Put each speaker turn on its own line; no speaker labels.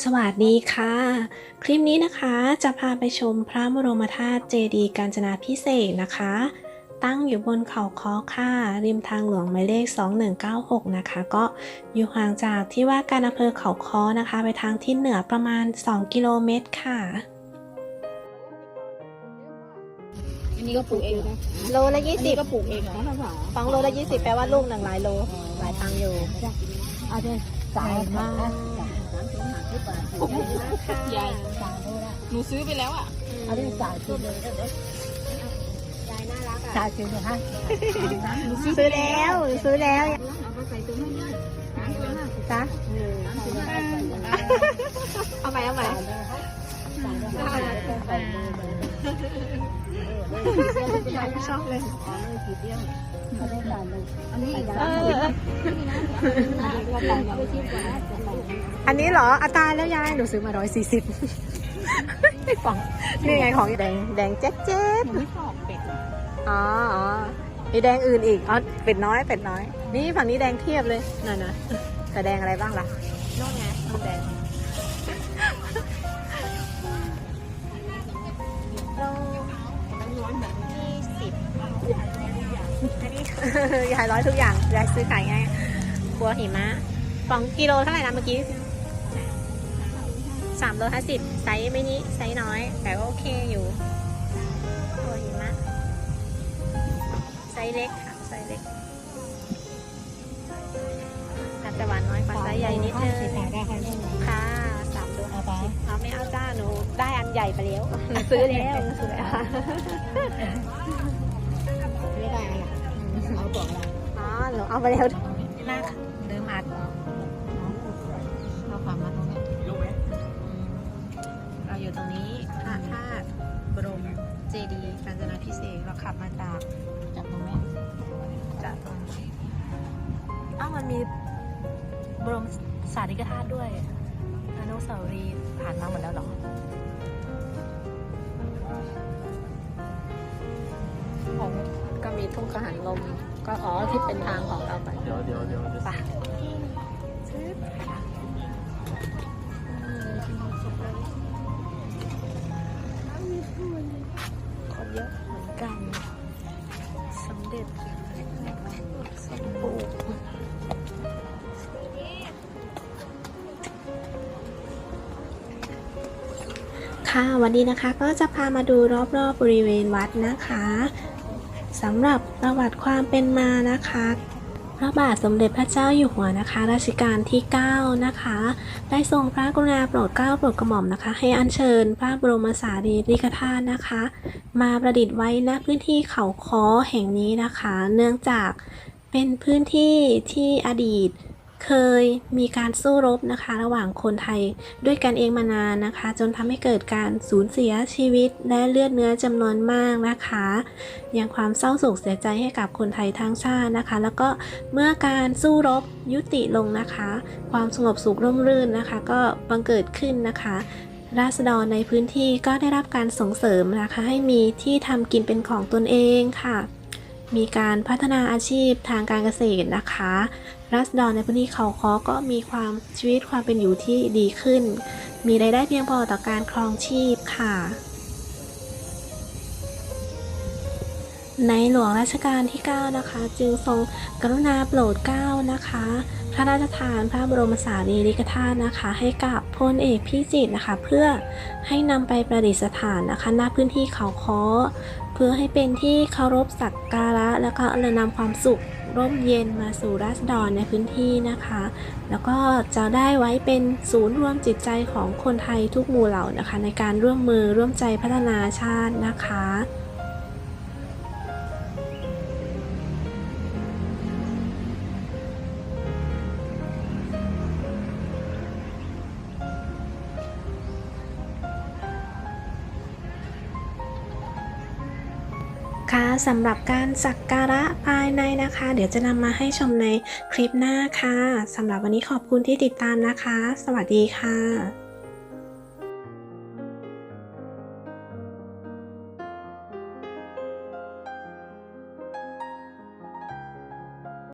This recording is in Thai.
สวัสดีค่ะ คลิปนี้นะคะจะพาไปชมพระบรมธาตุเจดีย์กาญจนาพิเศษกนะคะ ตั้งอยู่บนเขาค้อค่ะริมทางหลวงหมายเลข 2196 นะคะ ก็อยู่ห่างจากที่ว่าการอำเภอเขาค้อนะคะ ไปทางทิศเหนือประมาณ 2 กิโลเมตรค่ะ
อันนี้ก็ปลูกเองนะ
โลละ
อันนี้ก็ปลูกเองเหรอ
20ฟองโลละ20แปลว่าลูกหนึ่งหลายโลหลายตังอยู่
เอาเถอะสายมาก ยายหนูซื้อไปแล้วอะ
เอาได้จ่ายคืนเลยได้ไหม
ยายน่ารัก
จ่ายคืนเลยฮะ
ซื้อแล้วซื้อแล้ว
เอามาใส่ตัวนี้
จ้ะเอาไปเอาไป ชอบเลย
อันนี้
เอออันนี้เหรออาตายแล้วยายหนูซื้อมาร้อยสี่สิบฟองนี่ไงของแดงแดงเจ๊ดเจ๊ด
หนูไม่ชอบเป็ด
อ๋ออ๋อมีแดงอื่นอีกอ๋อเป็ดน้อยเป็ดน้อย นี่ฝั่งนี้แดงเทียบเลยนั่นนะแต่แดงอะไรบ้างล่ะโน่นไงโน่นแดง ยายร้อยทุกอย่างยายซื้อขายง่ายบัวหิมะสองกิโลเท่าไหร่นะเมื่อกี้สามโลห้าสิบไซส์ไม่นี้ไซส์น้อย แต่ก็โอเคอยู่บัวหิมะไซส์เล็กค่ะไซส์เล็กอาจจะหวานน้อยกว่าไซส์ใหญ่นิดนึง
จ่ายได้ค่ะ
ค่ะสามโล
เอาไป
เอาไม่เอาจ้าหนูได้อันใหญ่ไปแล้วหนูซื้อแล้วหนูซื้อแล้ว
ไม่ได้อะไร เอาบอกอะไร
อ๋อหนูเอาไปแล้วน่าลืมอัด
เอาความมาตรงนี้
เราอยู่ตรงนี้พระธาตุบรมเจดีย์กาญจนาพิเศษเราขับมาจาก
จับตรงนี้
จากตรงนี้อ้าวมันมีบรมสารีริกธาตุด้วยอนุสาวรีย์ผ่านมาหมดแล้วหรอ ทุ่งกระหันลม ก็อ๋อที่เป็นทางของเราไป
เดี๋ยวเดี๋ยวเดี๋ยวเดี๋ยว
ไปซื้อค่ะคนเยอะเหมือนกันสำเร็จสมบูรณ์ค่ะวันนี้นะคะก็จะพามาดูรอบๆบบริเวณวัดนะคะ สำหรับประวัติความเป็นมานะคะพระบาทสมเด็จพระเจ้าอยู่หัวนะคะรัชกาลที่ 9 นะคะ ได้ทรงพระกรุณาโปรดเกล้าโปรดกระหม่อมนะคะ ให้อัญเชิญพระบรมสารีริกธาตุนะคะ มาประดิษฐ์ไว้ณพื้นที่เขาค้อแห่งนี้นะคะ เนื่องจากเป็นพื้นที่ที่อดีต เคยมีการสู้รบนะคะ ระหว่างคนไทยด้วยกันเองมานานนะคะ จนทำให้เกิดการสูญเสียชีวิตและเลือดเนื้อจำนวนมากนะคะยังความเศร้าโศกเสียใจให้กับคนไทยทั้งชาตินะคะ แล้วก็เมื่อการสู้รบยุติลงนะคะ ความสงบสุขร่มรื่นนะคะ ก็บังเกิดขึ้นนะคะราษฎรในพื้นที่ก็ได้รับการส่งเสริมนะคะ ให้มีที่ทำกินเป็นของตนเองค่ะ มีการพัฒนาอาชีพทางการเกษตรนะคะรัษดรในพื้นที่เขาคอก็มีความชีวิตความเป็นอยู่ที่ดีขึ้น มีรายได้เพียงพอต่อการครองชีพค่ะ ในหลวงรัชกาลที่ 9 นะคะ จึงทรงกรุณาโปรดเกล้านะคะ พระราชทานพระบรมสารีริกธาตุนะคะ ให้กับพลเอกพิจิตรนะคะ เพื่อให้นำไปประดิษฐานนะคะณพื้นที่เขาค้อเพื่อให้เป็นที่เคารพสักการะ แล้วก็นำความสุขร่มเย็นมาสู่ราษฎรในพื้นที่นะคะ แล้วก็จะได้ไว้เป็นศูนย์รวมจิตใจของคนไทยทุกหมู่เหล่านะคะ ในการร่วมมือร่วมใจพัฒนาชาตินะคะ คะสำหรับการสักการะภายในนะคะ เดี๋ยวจะนำมาให้ชมในคลิปหน้าค่ะสำหรับวันนี้ขอบคุณที่ติดตามนะคะ สวัสดีค่ะ